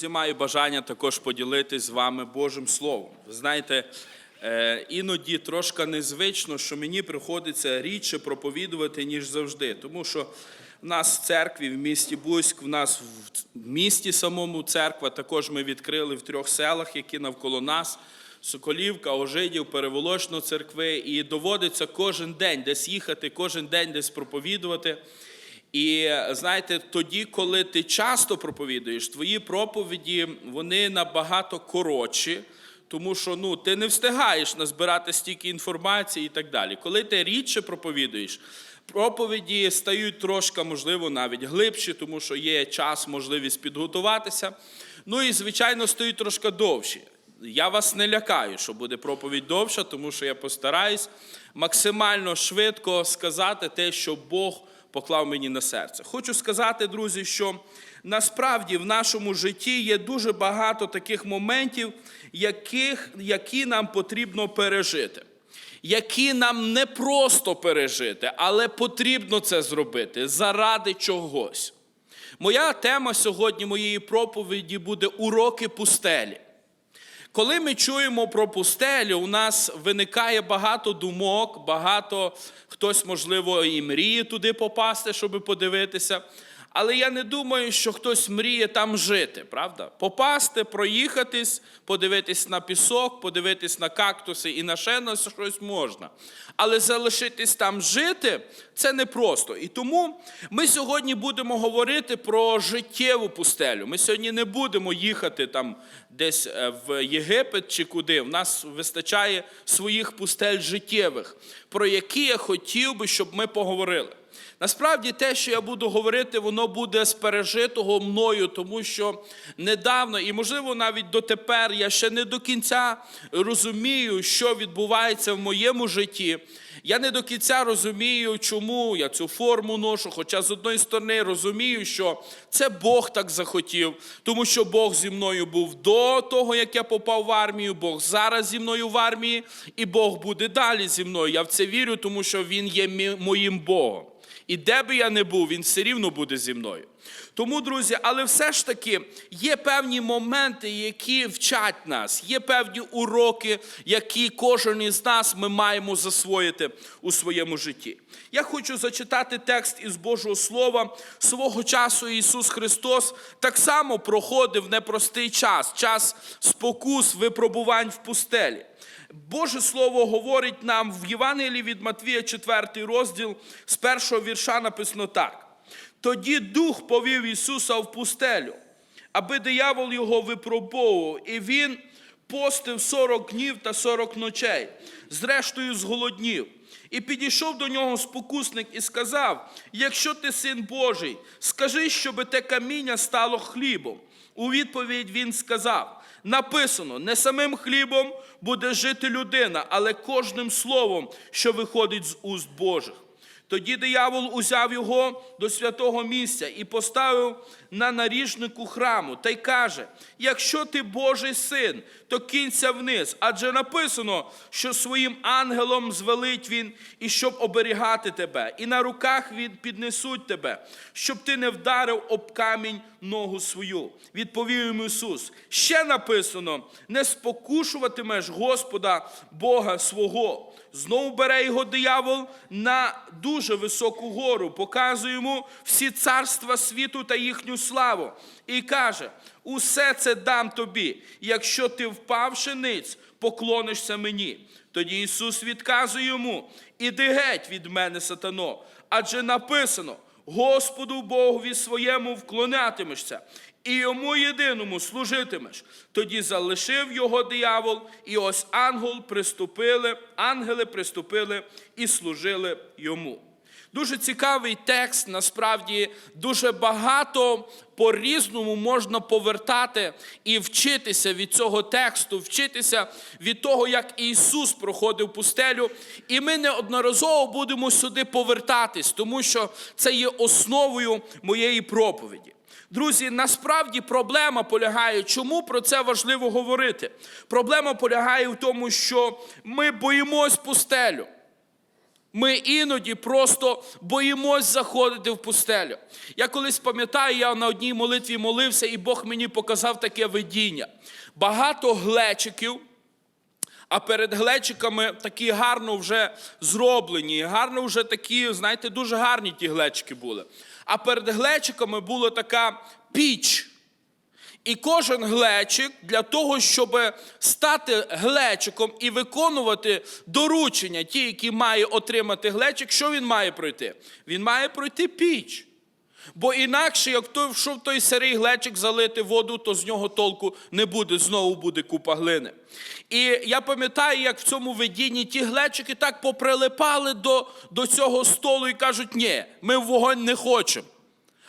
друзі, маю бажання також поділитись з вами Божим Словом. Ви знаєте, е, іноді трошки незвично, що мені приходиться рідше проповідувати, ніж завжди. Тому що в нас в церкві в місті Бузьк, в нас в місті самому церква, також ми відкрили в трьох селах, які навколо нас. Соколівка, Ожидів, Переволочно церкви, і доводиться кожен день десь їхати, кожен день десь проповідувати. І знаєте, тоді, коли ти часто проповідуєш, твої проповіді вони набагато коротші, тому що ну, ти не встигаєш назбирати стільки інформації і так далі. Коли ти рідше проповідуєш, проповіді стають трошки, можливо, навіть глибші, тому що є час, можливість підготуватися. Ну і, звичайно, стають трошки довші. Я вас не лякаю, що буде проповідь довша, тому що я постараюсь максимально швидко сказати те, що Бог поклав мені на серце. Хочу сказати, друзі, що насправді в нашому житті є дуже багато таких моментів, яких, які нам потрібно пережити. Які нам не просто пережити, але потрібно це зробити заради чогось. Моя тема сьогодні моєї проповіді буде уроки пустелі. Коли ми чуємо про пустелю, у нас виникає багато думок, багато хтось, можливо, і мріє туди попасти, щоб подивитися. Але я не думаю, що хтось мріє там жити, правда? Попасти, проїхатись, подивитись на пісок, подивитись на кактуси і на ще на щось можна. Але залишитись там жити це непросто. І тому ми сьогодні будемо говорити про життєву пустелю. Ми сьогодні не будемо їхати там десь е, в Єгипет чи куди. В нас вистачає своїх пустель життєвих, про які я хотів би, щоб ми поговорили. Насправді, те, що я буду говорити, воно буде з пережитого мною, тому що недавно, і, можливо, навіть дотепер я ще не до кінця розумію, що відбувається в моєму житті. Я не до кінця розумію, чому я цю форму ношу. Хоча з одної сторони розумію, що це Бог так захотів, тому що Бог зі мною був до того, як я попав в армію, Бог зараз зі мною в армії, і Бог буде далі зі мною. Я в це вірю, тому що Він є моїм Богом. І де би я не був, він все рівно буде зі мною. Тому, друзі, але все ж таки є певні моменти, які вчать нас, є певні уроки, які кожен із нас ми маємо засвоїти у своєму житті. Я хочу зачитати текст із Божого Слова. Свого часу Ісус Христос так само проходив непростий час, час спокус, випробувань в пустелі. Боже Слово говорить нам в Євангелії від Матвія, 4 розділ, з першого вірша написано так. Тоді Дух повів Ісуса в пустелю, аби диявол його випробовував, і він постив 40 днів та 40 ночей, зрештою зголоднів. І підійшов до нього спокусник і сказав: Якщо ти син Божий, скажи, щоби те каміння стало хлібом. У відповідь він сказав: написано, не самим хлібом буде жити людина, але кожним словом, що виходить з уст Божих. Тоді диявол узяв його до святого місця і поставив на наріжнику храму та й каже: якщо ти Божий син, то кінься вниз, адже написано, що своїм ангелом звелить він і щоб оберігати тебе, і на руках він піднесуть тебе, щоб ти не вдарив об камінь ногу свою. Відповів йому Ісус: ще написано: не спокушуватимеш Господа Бога свого. Знову бере його диявол на дуже високу гору, показує йому всі царства світу та їхню славу. І каже: усе це дам тобі, якщо ти впавши ниць, поклонишся мені. Тоді Ісус відказує йому: Іди геть від мене, сатано, адже написано: Господу Богові своєму вклонятимешся, і йому єдиному служитимеш. Тоді залишив його диявол, і ось ангел приступили, ангели приступили і служили йому. Дуже цікавий текст, насправді дуже багато по-різному можна повертати і вчитися від цього тексту, вчитися від того, як Ісус проходив пустелю. І ми неодноразово будемо сюди повертатись, тому що це є основою моєї проповіді. Друзі, насправді проблема полягає, чому про це важливо говорити? Проблема полягає в тому, що ми боїмось пустелю. Ми іноді просто боїмось заходити в пустелю. Я колись пам'ятаю, я на одній молитві молився, і Бог мені показав таке видіння. Багато глечиків, а перед глечиками такі гарно вже зроблені, гарно вже такі, знаєте, дуже гарні ті глечики були. А перед глечиками була така піч. І кожен глечик для того, щоб стати глечиком і виконувати доручення, ті, які має отримати глечик, що він має пройти? Він має пройти піч. Бо інакше, як той вшов той сирий глечик залити воду, то з нього толку не буде, знову буде купа глини. І я пам'ятаю, як в цьому видінні ті глечики так поприлипали до, до цього столу і кажуть, ні, ми вогонь не хочемо.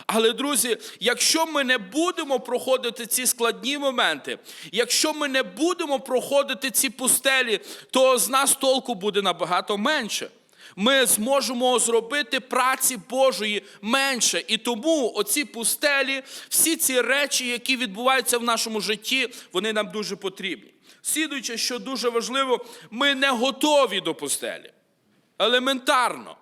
Але, друзі, якщо ми не будемо проходити ці складні моменти, якщо ми не будемо проходити ці пустелі, то з нас толку буде набагато менше. Ми зможемо зробити праці Божої менше. І тому оці пустелі, всі ці речі, які відбуваються в нашому житті, вони нам дуже потрібні. Слідуючи, що дуже важливо, ми не готові до пустелі. Елементарно.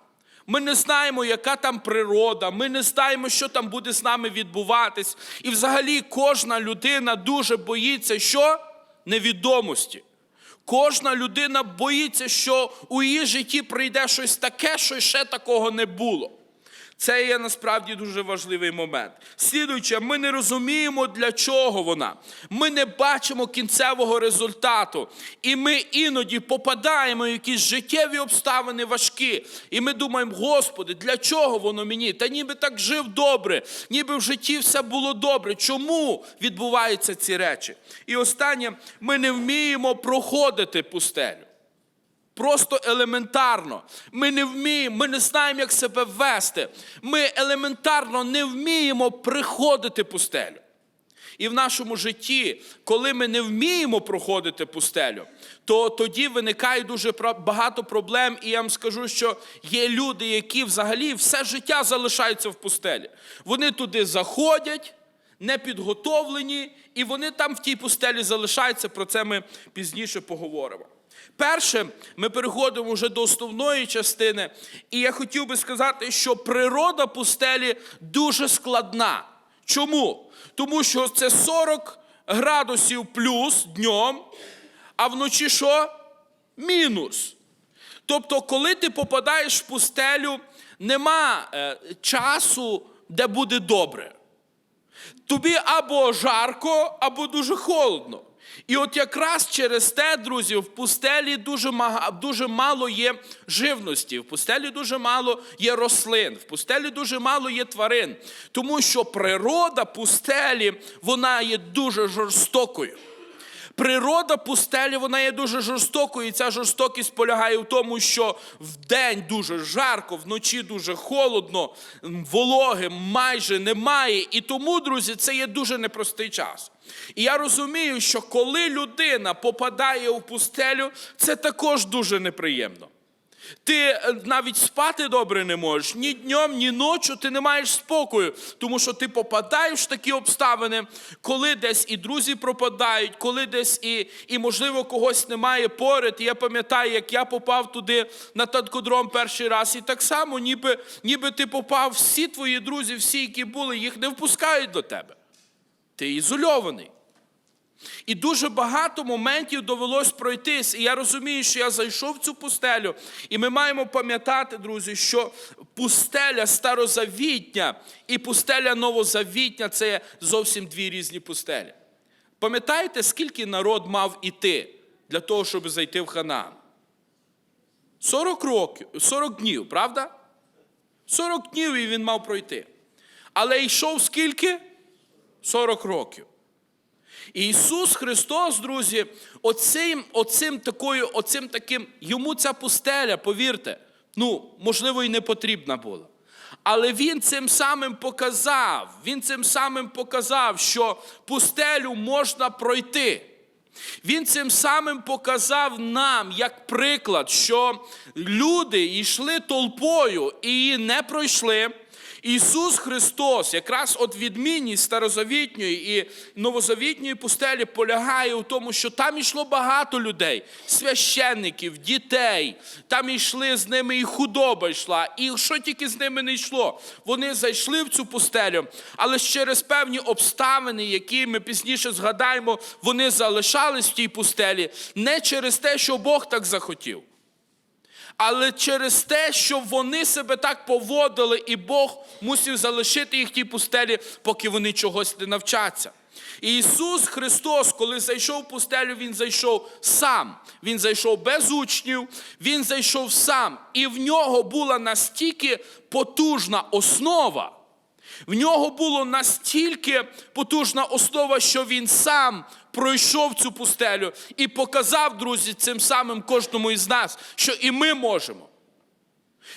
Ми не знаємо, яка там природа, ми не знаємо, що там буде з нами відбуватись. І взагалі кожна людина дуже боїться, що невідомості. Кожна людина боїться, що у її житті прийде щось таке, що ще такого не було. Це є насправді дуже важливий момент. Слідуючи, ми не розуміємо, для чого вона. Ми не бачимо кінцевого результату. І ми іноді попадаємо в якісь життєві обставини важкі. І ми думаємо, Господи, для чого воно мені? Та ніби так жив добре, ніби в житті все було добре. Чому відбуваються ці речі? І останнє, ми не вміємо проходити пустелю. Просто елементарно. Ми не вміємо, ми не знаємо, як себе вести. Ми елементарно не вміємо приходити пустелю. І в нашому житті, коли ми не вміємо проходити пустелю, то тоді виникає дуже багато проблем. І я вам скажу, що є люди, які взагалі все життя залишаються в пустелі. Вони туди заходять, не підготовлені, і вони там в тій пустелі залишаються. Про це ми пізніше поговоримо. Перше, ми переходимо вже до основної частини, і я хотів би сказати, що природа пустелі дуже складна. Чому? Тому що це 40 градусів плюс днем, а вночі що? Мінус. Тобто, коли ти попадаєш в пустелю, нема е, часу, де буде добре. Тобі або жарко, або дуже холодно. І от якраз через те, друзі, в пустелі дуже, дуже мало є живності, в пустелі дуже мало є рослин, в пустелі дуже мало є тварин. Тому що природа пустелі, вона є дуже жорстокою. Природа пустелі вона є дуже жорстокою, і ця жорстокість полягає в тому, що вдень дуже жарко, вночі дуже холодно, вологи майже немає. І тому, друзі, це є дуже непростий час. І я розумію, що коли людина попадає в пустелю, це також дуже неприємно. Ти е, навіть спати добре не можеш, ні днем, ні ночі ти не маєш спокою, тому що ти попадаєш в такі обставини, коли десь і друзі пропадають, коли десь і, і можливо, когось немає поряд. І я пам'ятаю, як я попав туди на танкодром перший раз, і так само, ніби, ніби ти попав, всі твої друзі, всі, які були, їх не впускають до тебе. Ти ізольований. І дуже багато моментів довелось пройтись. І я розумію, що я зайшов в цю пустелю. І ми маємо пам'ятати, друзі, що пустеля старозавітня і пустеля новозавітня це зовсім дві різні пустелі. Пам'ятаєте, скільки народ мав іти для того, щоб зайти в Ханаан? 40 років, 40 днів, правда? 40 днів і він мав пройти. Але йшов скільки? 40 років. І Ісус Христос, друзі, оцим, оцим, такою, оцим таким, йому ця пустеля, повірте, ну, можливо, і не потрібна була. Але Він цим самим показав, Він цим самим показав, що пустелю можна пройти. Він цим самим показав нам, як приклад, що люди йшли толпою і не пройшли. Ісус Христос, якраз от відмінність старозавітньої і новозавітньої пустелі полягає у тому, що там йшло багато людей, священників, дітей. Там йшли з ними і худоба йшла, і що тільки з ними не йшло. Вони зайшли в цю пустелю, але через певні обставини, які ми пізніше згадаємо, вони залишались в тій пустелі не через те, що Бог так захотів але через те, що вони себе так поводили, і Бог мусив залишити їх в тій пустелі, поки вони чогось не навчаться. І Ісус Христос, коли зайшов в пустелю, Він зайшов сам. Він зайшов без учнів, Він зайшов сам. І в нього була настільки потужна основа. В нього було настільки потужна основа, що він сам пройшов цю пустелю і показав, друзі, цим самим кожному із нас, що і ми можемо.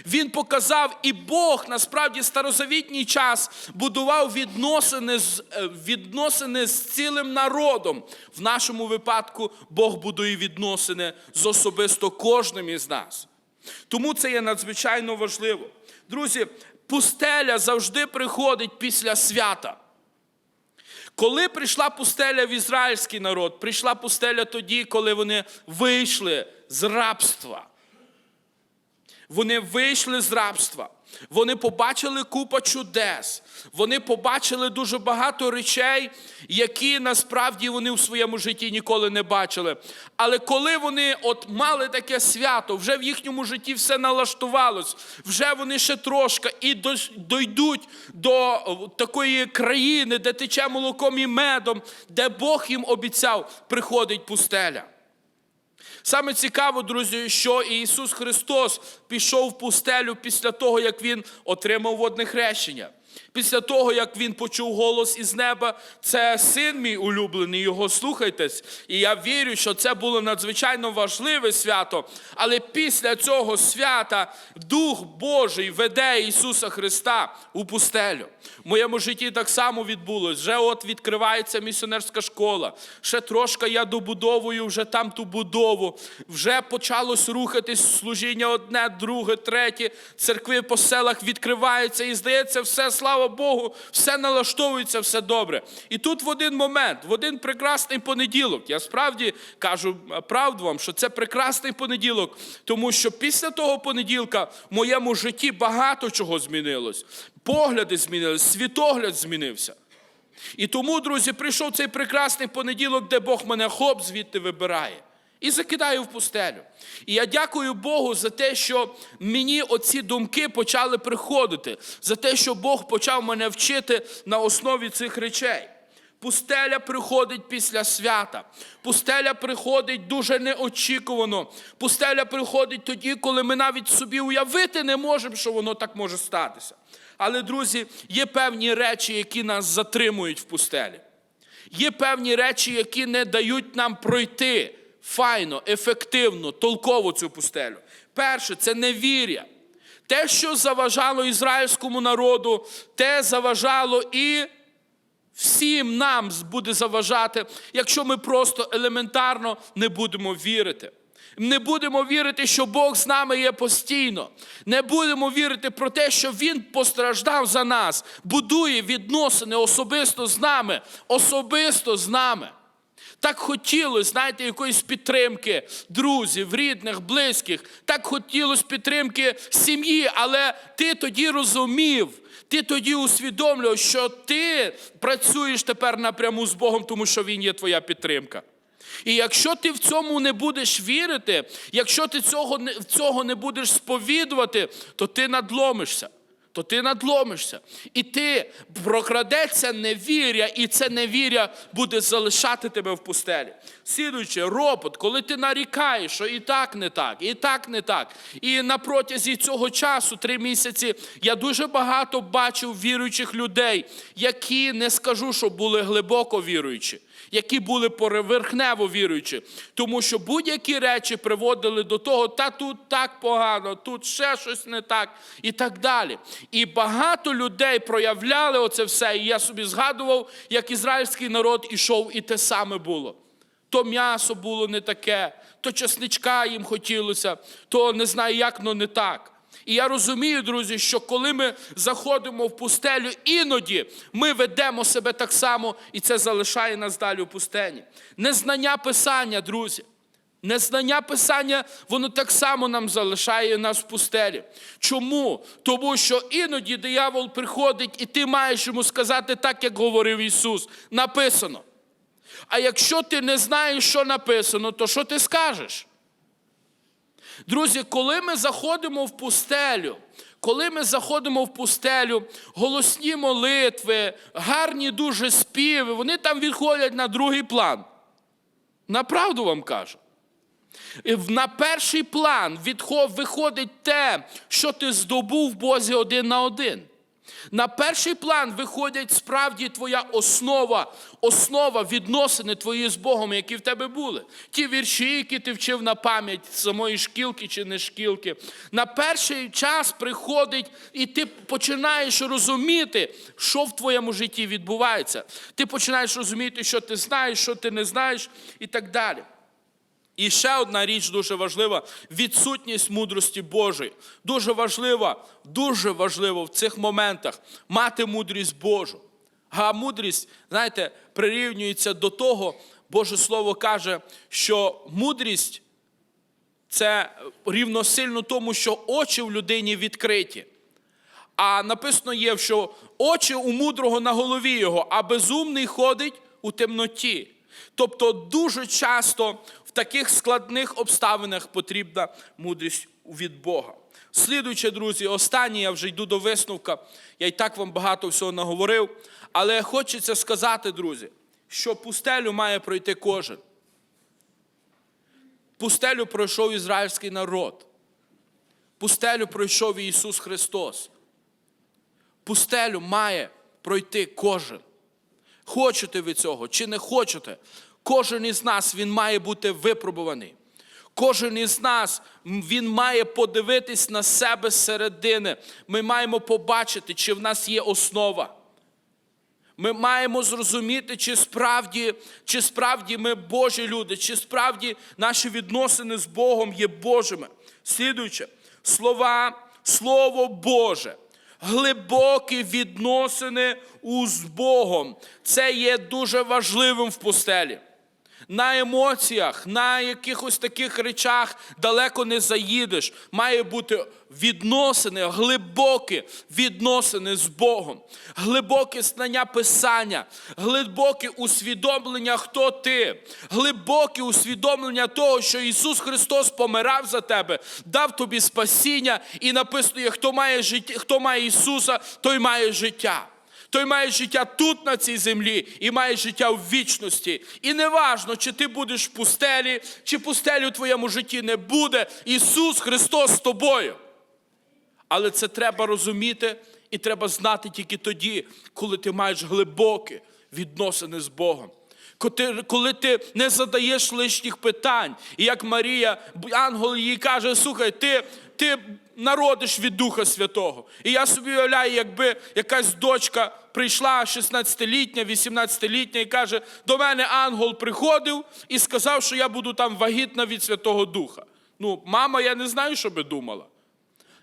Він показав, і Бог насправді старозавітній час будував відносини з, е, відносини з цілим народом. В нашому випадку Бог будує відносини з особисто кожним із нас. Тому це є надзвичайно важливо. Друзі, пустеля завжди приходить після свята. Коли прийшла пустеля в ізраїльський народ, прийшла пустеля тоді, коли вони вийшли з рабства. Вони вийшли з рабства. Вони побачили купа чудес. Вони побачили дуже багато речей, які насправді вони в своєму житті ніколи не бачили. Але коли вони от мали таке свято, вже в їхньому житті все налаштувалось, вже вони ще трошки і дойдуть до такої країни, де тече молоком і медом, де Бог їм обіцяв, приходить пустеля. Саме цікаво, друзі, що Ісус Христос пішов в пустелю після того, як Він отримав водне хрещення. Після того, як він почув голос із неба, це син мій улюблений, його слухайтесь. І я вірю, що це було надзвичайно важливе свято. Але після цього свята Дух Божий веде Ісуса Христа у пустелю. В моєму житті так само відбулось. Вже от відкривається місіонерська школа. Ще трошки я добудовую вже там ту будову. Вже почалось рухатись служіння одне, друге, третє. Церкви по селах відкриваються і здається, все, слава Богу, все налаштовується, все добре. І тут в один момент, в один прекрасний понеділок, я справді кажу правду вам, що це прекрасний понеділок, тому що після того понеділка в моєму житті багато чого змінилось. Погляди змінились, світогляд змінився. І тому, друзі, прийшов цей прекрасний понеділок, де Бог мене хоп звідти вибирає. І закидає в пустелю. І я дякую Богу за те, що мені оці думки почали приходити, за те, що Бог почав мене вчити на основі цих речей. Пустеля приходить після свята. Пустеля приходить дуже неочікувано. Пустеля приходить тоді, коли ми навіть собі уявити не можемо, що воно так може статися. Але, друзі, є певні речі, які нас затримують в пустелі. Є певні речі, які не дають нам пройти файно, ефективно, толково цю пустелю. Перше, це невір'я. Те, що заважало ізраїльському народу, те заважало і всім нам буде заважати, якщо ми просто елементарно не будемо вірити. Не будемо вірити, що Бог з нами є постійно. Не будемо вірити про те, що Він постраждав за нас, будує відносини особисто з нами, особисто з нами. Так хотілося, знаєте, якоїсь підтримки друзів, рідних, близьких. Так хотілося підтримки сім'ї, але ти тоді розумів, ти тоді усвідомлював, що ти працюєш тепер напряму з Богом, тому що Він є твоя підтримка. І якщо ти в цьому не будеш вірити, якщо ти цього цього не будеш сповідувати, то ти надломишся. То ти надломишся. І ти прокрадеться невір'я, і це невір'я буде залишати тебе в пустелі. Слідуючи, ропот, коли ти нарікаєш, що і так не так, і так не так. І на протязі цього часу, три місяці, я дуже багато бачив віруючих людей, які не скажу, що були глибоко віруючі які були поверхнево віруючі. Тому що будь-які речі приводили до того, та тут так погано, тут ще щось не так, і так далі. І багато людей проявляли оце все. І я собі згадував, як ізраїльський народ ішов, і те саме було. То м'ясо було не таке, то чесничка їм хотілося, то не знаю, як, но не так. І я розумію, друзі, що коли ми заходимо в пустелю, іноді ми ведемо себе так само, і це залишає нас далі у пустені. Незнання писання, друзі. Незнання писання, воно так само нам залишає нас в пустелі. Чому? Тому що іноді диявол приходить, і ти маєш йому сказати так, як говорив Ісус. Написано. А якщо ти не знаєш, що написано, то що ти скажеш? Друзі, коли ми заходимо в пустелю, коли ми заходимо в пустелю, голосні молитви, гарні дуже співи, вони там відходять на другий план. Направду вам кажу. На перший план виходить те, що ти здобув в Бозі один на один. На перший план виходить справді твоя основа, основа відносини твої з Богом, які в тебе були. Ті вірші, які ти вчив на пам'ять самої шкілки чи не шкілки. На перший час приходить, і ти починаєш розуміти, що в твоєму житті відбувається. Ти починаєш розуміти, що ти знаєш, що ти не знаєш, і так далі. І ще одна річ дуже важлива відсутність мудрості Божої. Дуже важливо, дуже важливо в цих моментах мати мудрість Божу. А мудрість, знаєте, прирівнюється до того, Боже Слово каже, що мудрість це рівносильно тому, що очі в людині відкриті. А написано є, що очі у мудрого на голові його, а безумний ходить у темноті. Тобто дуже часто таких складних обставинах потрібна мудрість від Бога. Слідуючи, друзі, останнє, я вже йду до висновка. Я і так вам багато всього наговорив. Але хочеться сказати, друзі, що пустелю має пройти кожен. Пустелю пройшов ізраїльський народ. Пустелю пройшов Ісус Христос. Пустелю має пройти кожен. Хочете ви цього чи не хочете? Кожен із нас він має бути випробуваний. Кожен із нас він має подивитись на себе зсередини. Ми маємо побачити, чи в нас є основа. Ми маємо зрозуміти, чи справді, чи справді ми Божі люди, чи справді наші відносини з Богом є Божими. Слідуючи, слова, Слово Боже, глибокі відносини з Богом. Це є дуже важливим в пустелі. На емоціях, на якихось таких речах далеко не заїдеш. Має бути відносини, глибокі відносини з Богом, глибоке знання Писання, глибоке усвідомлення, хто ти, глибоке усвідомлення того, що Ісус Христос помирав за тебе, дав тобі спасіння, і написано, хто має життя, хто має Ісуса, той має життя. Той має життя тут, на цій землі, і має життя в вічності. І не важно, чи ти будеш в пустелі, чи пустелі у твоєму житті не буде. Ісус Христос з тобою. Але це треба розуміти і треба знати тільки тоді, коли ти маєш глибокі відносини з Богом. Коли ти не задаєш лишніх питань, і як Марія, ангел їй каже: слухай, ти, ти народиш від Духа Святого. І я собі уявляю, якби якась дочка прийшла 16-літня, 18-літня, і каже: до мене ангел приходив і сказав, що я буду там вагітна від Святого Духа. Ну, мама, я не знаю, що би думала.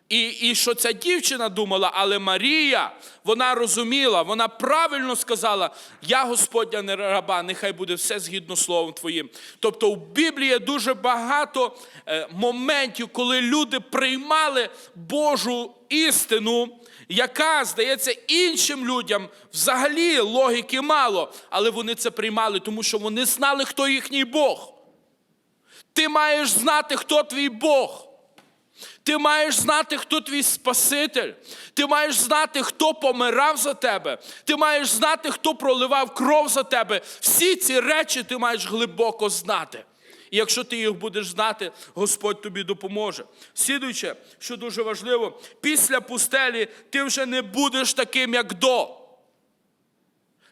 І, і що ця дівчина думала, але Марія, вона розуміла, вона правильно сказала: Я Господня не раба, нехай буде все згідно словом Твоїм. Тобто в Біблії дуже багато е, моментів, коли люди приймали Божу істину, яка, здається, іншим людям взагалі логіки мало, але вони це приймали, тому що вони знали, хто їхній Бог. Ти маєш знати, хто твій Бог. Ти маєш знати, хто твій Спаситель. Ти маєш знати, хто помирав за тебе. Ти маєш знати, хто проливав кров за тебе. Всі ці речі ти маєш глибоко знати. І якщо ти їх будеш знати, Господь тобі допоможе. Слідуюче, що дуже важливо, після пустелі ти вже не будеш таким, як до.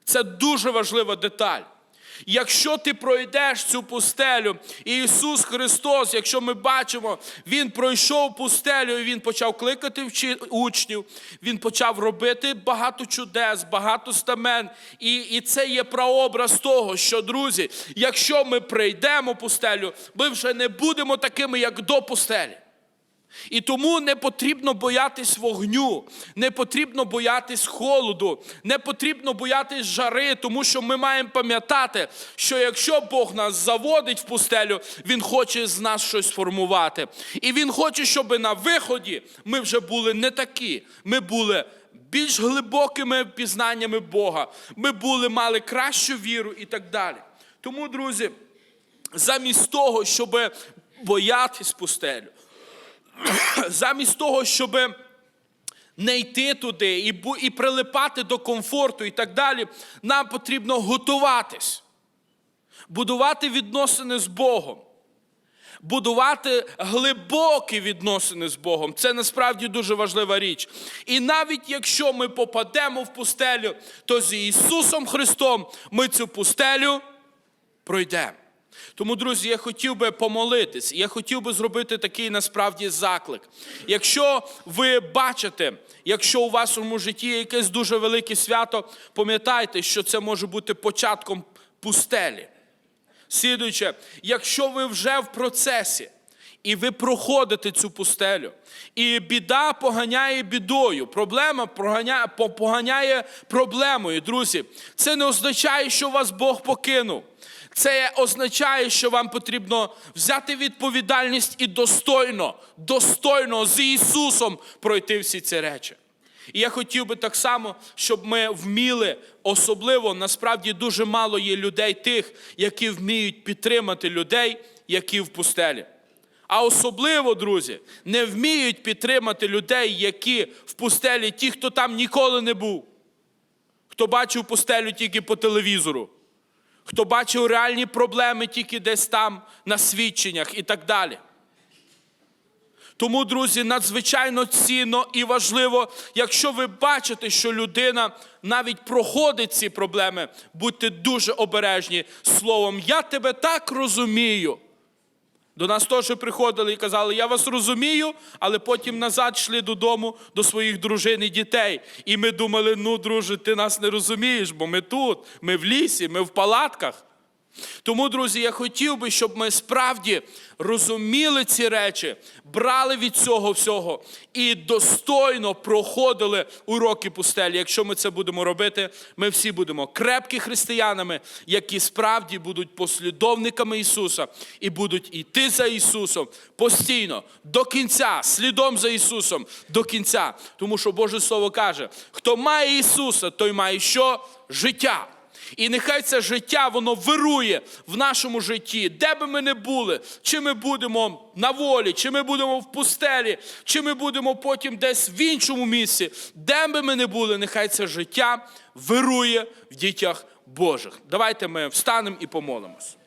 Це дуже важлива деталь. Якщо ти пройдеш цю пустелю, і Ісус Христос, якщо ми бачимо, Він пройшов пустелю і Він почав кликати учнів, Він почав робити багато чудес, багато стамен. І, і це є прообраз того, що, друзі, якщо ми прийдемо пустелю, ми вже не будемо такими, як до пустелі. І тому не потрібно боятись вогню, не потрібно боятись холоду, не потрібно боятись жари, тому що ми маємо пам'ятати, що якщо Бог нас заводить в пустелю, Він хоче з нас щось формувати. І Він хоче, щоб на виході ми вже були не такі. Ми були більш глибокими пізнаннями Бога. Ми були, мали кращу віру і так далі. Тому, друзі, замість того, щоб боятись пустелю, замість того, щоб не йти туди і, і прилипати до комфорту і так далі, нам потрібно готуватись, будувати відносини з Богом. Будувати глибокі відносини з Богом. Це насправді дуже важлива річ. І навіть якщо ми попадемо в пустелю, то з Ісусом Христом ми цю пустелю пройдемо. Тому, друзі, я хотів би помолитись, я хотів би зробити такий насправді заклик. Якщо ви бачите, якщо у вашому житті є якесь дуже велике свято, пам'ятайте, що це може бути початком пустелі. Слідуюче, якщо ви вже в процесі, і ви проходите цю пустелю, і біда поганяє бідою, проблема поганяє проблемою, друзі, це не означає, що вас Бог покинув. Це означає, що вам потрібно взяти відповідальність і достойно, достойно з Ісусом пройти всі ці речі. І я хотів би так само, щоб ми вміли, особливо насправді дуже мало є людей тих, які вміють підтримати людей, які в пустелі. А особливо, друзі, не вміють підтримати людей, які в пустелі, ті, хто там ніколи не був, хто бачив пустелю тільки по телевізору, хто бачив реальні проблеми тільки десь там на свідченнях і так далі. Тому, друзі, надзвичайно цінно і важливо, якщо ви бачите, що людина навіть проходить ці проблеми, будьте дуже обережні словом, я тебе так розумію. До нас теж приходили і казали, я вас розумію, але потім назад йшли додому до своїх дружин і дітей. І ми думали, ну, друже, ти нас не розумієш, бо ми тут, ми в лісі, ми в палатках. Тому, друзі, я хотів би, щоб ми справді розуміли ці речі, брали від цього всього і достойно проходили уроки пустелі. Якщо ми це будемо робити, ми всі будемо крепкі християнами, які справді будуть послідовниками Ісуса і будуть йти за Ісусом постійно, до кінця, слідом за Ісусом, до кінця. Тому що Боже Слово каже: хто має Ісуса, той має що? Життя. І нехай це життя воно вирує в нашому житті, де би ми не були, чи ми будемо на волі, чи ми будемо в пустелі, чи ми будемо потім десь в іншому місці, де би ми не були, нехай це життя вирує в дітях Божих. Давайте ми встанемо і помолимось.